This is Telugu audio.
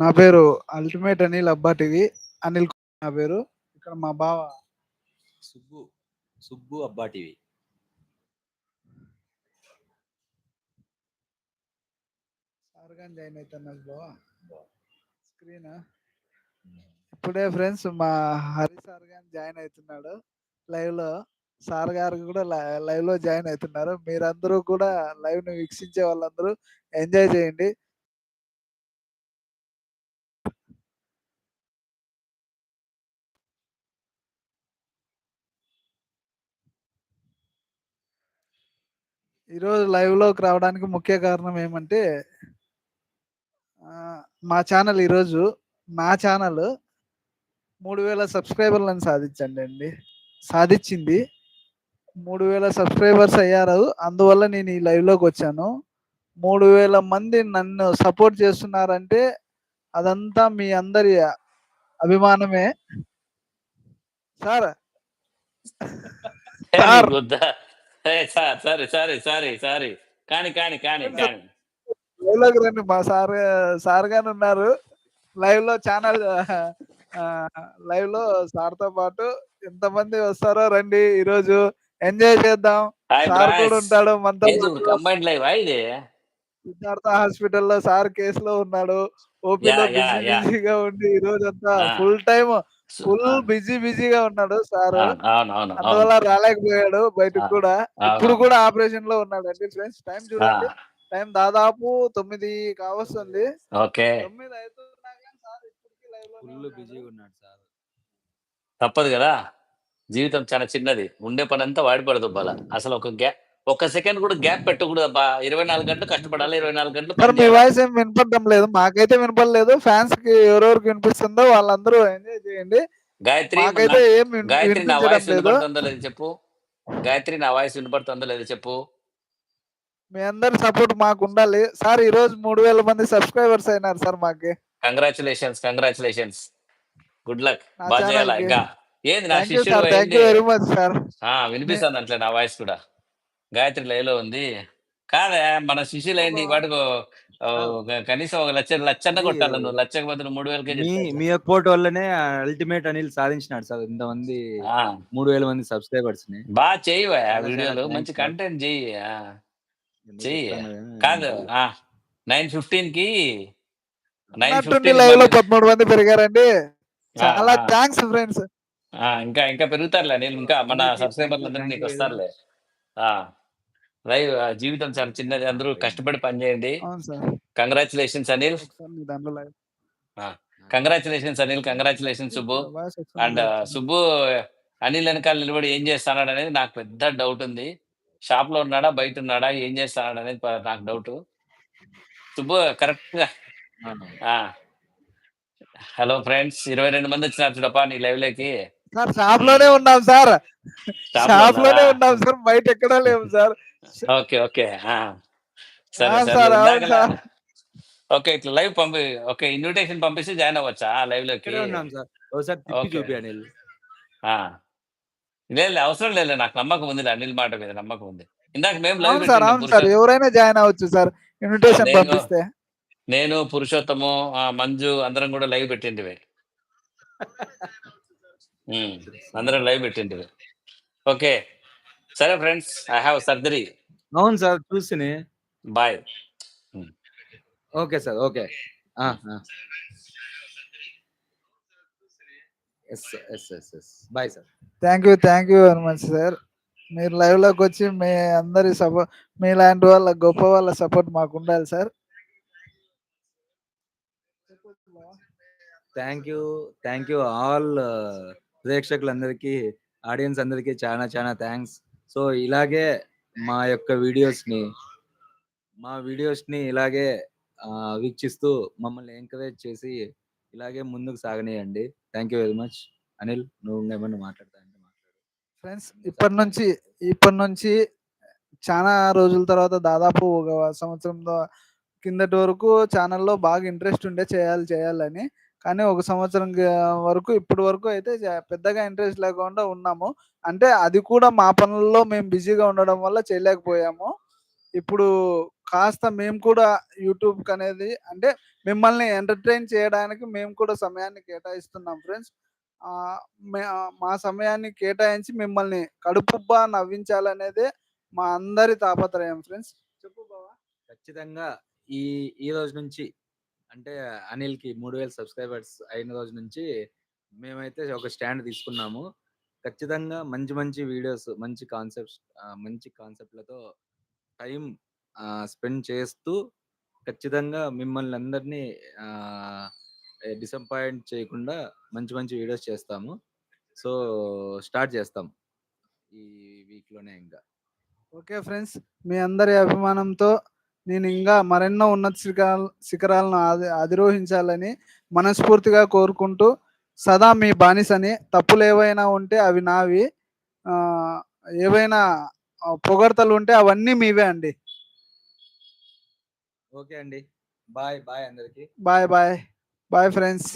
నా పేరు అల్టిమేట్ అనిల్ అబ్బాటివి అనిల్ నా పేరు. ఇక్కడ మా బావ సుబ్బు సుబ్బు అబ్బా టీవీ. సార్గా జాయిన్ అవుతున్నారు బావ. స్క్రీన్. ఇప్పుడే ఫ్రెండ్స్ మా హరి సార్ గారు జాయిన్ అవుతున్నాడు లైవ్లో. సార్ గారు కూడా లైవ్లో జాయిన్ అవుతున్నారు మీరందరూ కూడా లైవ్ను వీక్షించే వాళ్ళందరూ ఎంజాయ్ చేయండి. ఈరోజు లైవ్లోకి రావడానికి ముఖ్య కారణం ఏమంటే మా ఛానల్ ఈరోజు నా ఛానల్ మూడు వేల సబ్స్క్రైబర్లను సాధించండి అండి. సాధించింది మూడు వేల సబ్స్క్రైబర్స్ అయ్యారు. అందువల్ల నేను ఈ live లోకి వచ్చాను. మూడు వేల మంది నన్ను సపోర్ట్ చేస్తున్నారంటే అదంతా మీ అందరి అభిమానమే. Sir. Sir. Sir sorry sorry sorry sorry కాని కాని కాని కాని. లోకి రండి మా సార్ సార్ గారు ఉన్నారు. లైవ్లో ఛానల్ లైవ్లో సార్తో పాటు ఎంతమంది వస్తారో రండి ఈ రోజు ఎంజాయ్ చేద్దాం సార్ కూడా ఉంటాడు మనతో. కంబైండ్ లైవ్ ఇది? సిద్ధార్థ హాస్పిటల్లో సార్ కేసులో ఉన్నాడు. ఓపీలో. బిజీగా ఉండి ఈ రోజు అంతా ఆ. ఫుల్ టైమ్ ఫుల్ బిజీ బిజీగా ఉన్నాడు సార్. అందువల్ల రాలేకపోయాడు బయటకు కూడా. ఇప్పుడు కూడా ఆపరేషన్లో ఉన్నాడు అండి ఫ్రెండ్స్. టైం చూడండి. టైం దాదాపు తొమ్మిది కావస్తుంది. తొమ్మిది సార్ తప్పదు కదా. జీవితం చాలా చిన్నది. ఉండే పని అంతా వాడిపడదు బాల. అసలు ఒక గ్యాప్ ఒక సెకండ్ కూడా గ్యాప్ పెట్టకూడదు అబ్బా. ఇరవై నాలుగు గంటలు కష్టపడాలి ఇరవై నాలుగు గంటలు పని మీ. వాయిస్ ఏం వినపడడం లేదు. మాకైతే వినపడలేదు. ఫ్యాన్స్కి ఎవరెవరికి వినిపిస్తుందో వాళ్ళందరూ ఎంజాయ్ చేయండి. గాయత్రి మాకైతే ఏం గాయత్రి నా వాయిస్ వినపడుతుందో లేదు చెప్పు. గాయత్రి నా వాయిస్ వినపడుతుందో లేదు చెప్పు. మీ అందరి సపోర్ట్ మాకు ఉండాలి. సార్ ఈ రోజు మూడు వేల మంది సబ్స్క్రైబర్స్ అయినారు సార్ మాకి. కంగ్రాచులేషన్స్ కంగ్రాచులేషన్స్ గుడ్ లక్ బాగా చేయాలా. ఇంకా? ఏంది నా శిష్యుడు వెరీ మచ్ సార్ వినిపిస్తుంది అట్లే నా వాయిస్ కూడా. గాయత్రి లైవ్లో ఉంది. కాదే మన శిష్యులు ఏంటి వాటికి కనీసం ఒక లక్ష లచ్చన్న కొట్టాలి నువ్వు. లక్షకు బదులు మూడు వేలకే మీ సపోర్ట్ వల్లనే అల్టిమేట్ అనిల్ సాధించినాడు సార్. ఇంతమంది ఆ, మూడు వేల మంది సబ్స్క్రైబర్స్ని. బాగా చేయవా వీడియోలు. మంచి. కంటెంట్ చెయ్యి. చెయ్యి. కాదు నైన్ ఫిఫ్టీన్కి నైన్ ఉన్నట్టుండి లైవ్లో పదమూడు మంది పెరిగారండి. చాలా థ్యాంక్స్ ఫ్రెండ్స్. ఇంకా ఇంకా పెరుగుతారులే నేను ఇంకా మన సబ్స్క్రైబర్లు అందరూ నీకు వస్తారులే. లైవ్ జీవితం చాలా చిన్నది. అందరూ కష్టపడి పనిచేయండి అవును సార్. కంగ్రాచులేషన్స్ అనిల్. ఒకసారి మీ దాంట్లో live congratulations Anil congratulations Subbu. Voice and Subbu Anil వెనకాల నిలబడి ఏం చేస్తాడు అనేది నాకు పెద్ద డౌట్ ఉంది. షాప్లో ఉన్నాడా బయట ఉన్నాడా ఏం చేస్తాడు అనేది ప- నాకు డౌట్. సుబ్బు కరెక్ట్గా హలో ఫ్రెండ్స్ ఇరవై రెండు మంది వచ్చినారు చూడప్పా నీ లైవ్లోకి సార్ షాప్లోనే ఉన్నాం సార్. షాప్లోనే? ఉన్నాం సార్ బయట ఎక్కడా లేవు సార్. ఓకే ఓకే ఆ. సరే. ఓకే ఇట్లా లైవ్ పంపి ఓకే ఇన్విటేషన్ పంపిస్తే జాయిన్ అవ్వచ్చా లైవ్లోకి. లేదు అవసరం లేదు నాకు నమ్మకం ఉంది అనిల్ మాట మీద నమ్మకం ఉంది. ఇందాక మేము లైవ్ సార్ అవును సార్ ఎవరైనా జాయిన్ అవ్వచ్చు సార్ ఇన్విటేషన్ నేను- పంపిస్తే. నేను పురుషోత్తము ఆ, మంజు అందరం కూడా లైవ్ ఉమ్, అందరం లైవ్ పెట్టింటివి. ఓకే. సరే ఫ్రెండ్స్ ఐ హావ్ సర్జరీ. అవును sir చూసిని. Bye. Okay sir okay. Yes yes yes yes bye sir thank you thank you very much sir మీరు లైవ్లోకి వచ్చి మీ అందరి సపోర్ట్ మీలాంటి వాళ్ళ గొప్ప వాళ్ళ సపోర్ట్ మాకు ఉండాలి sir thank you thank you all ప్రేక్షకులందరికీ ఆడియన్స్ అందరికీ చాలా చాలా థ్యాంక్స్. సో ఇలాగే మా యొక్క వీడియోస్ని మా వీడియోస్ని ఇలాగే వీక్షిస్తూ మమ్మల్ని ఎంకరేజ్ చేసి ఇలాగే ముందుకు సాగనీయండి. Thank you very much. Anil నువ్వు ఏమన్నా మాట్లాడతా అంటే మాట్లాడు. ఫ్రెండ్స్ ఇప్పటి నుంచి ఇప్పటి నుంచి చాలా రోజుల తర్వాత దాదాపు ఒక సంవత్సరం దా- కిందటి వరకు ఛానల్లో బాగా ఇంట్రెస్ట్ ఉండే చేయాలి చేయాలని కానీ ఒక సంవత్సరం వరకు ఇప్పటి వరకు అయితే పెద్దగా ఇంట్రెస్ట్ లేకుండా ఉన్నాము. అంటే అది కూడా మా పనుల్లో మేము బిజీగా ఉండడం వల్ల చేయలేకపోయాము. ఇప్పుడు కాస్త మేము కూడా యూట్యూబ్ అనేది అంటే మిమ్మల్ని ఎంటర్టైన్ చేయడానికి మేము కూడా సమయాన్ని కేటాయిస్తున్నాం ఫ్రెండ్స్. మా సమయాన్ని కేటాయించి మిమ్మల్ని కడుపుబ్బా నవ్వించాలనేదే మా అందరి తాపత్రయం ఫ్రెండ్స్. చెప్పు బావా. ఖచ్చితంగా ఈ ఈ రోజు నుంచి అంటే అనిల్కి మూడు వేల సబ్స్క్రైబర్స్ అయిన రోజు నుంచి మేమైతే ఒక స్టాండ్ తీసుకున్నాము. ఖచ్చితంగా మంచి మంచి వీడియోస్ మంచి కాన్సెప్ట్స్ మంచి కాన్సెప్ట్లతో టైం స్పెండ్ చేస్తూ ఖచ్చితంగా మిమ్మల్ని అందరినీ డిసప్పాయింట్ చేయకుండా మంచి మంచి వీడియోస్ చేస్తాము. సో స్టార్ట్ చేస్తాం ఈ వీక్లోనే ఇంకా. ఓకే ఫ్రెండ్స్ మీ అందరి అభిమానంతో నేను ఇంకా మరెన్నో ఉన్నత శిఖరాల శిఖరాలను అధి అధిరోహించాలని మనస్ఫూర్తిగా కోరుకుంటూ సదా మీ బానిసని. తప్పులు ఏవైనా ఉంటే అవి నావి. ఏవైనా పొగడ్తలు ఉంటే అవన్నీ మీవే అండి. ఓకే అండి. బాయ్ బాయ్ అందరికీ. Bye bye. Bye friends.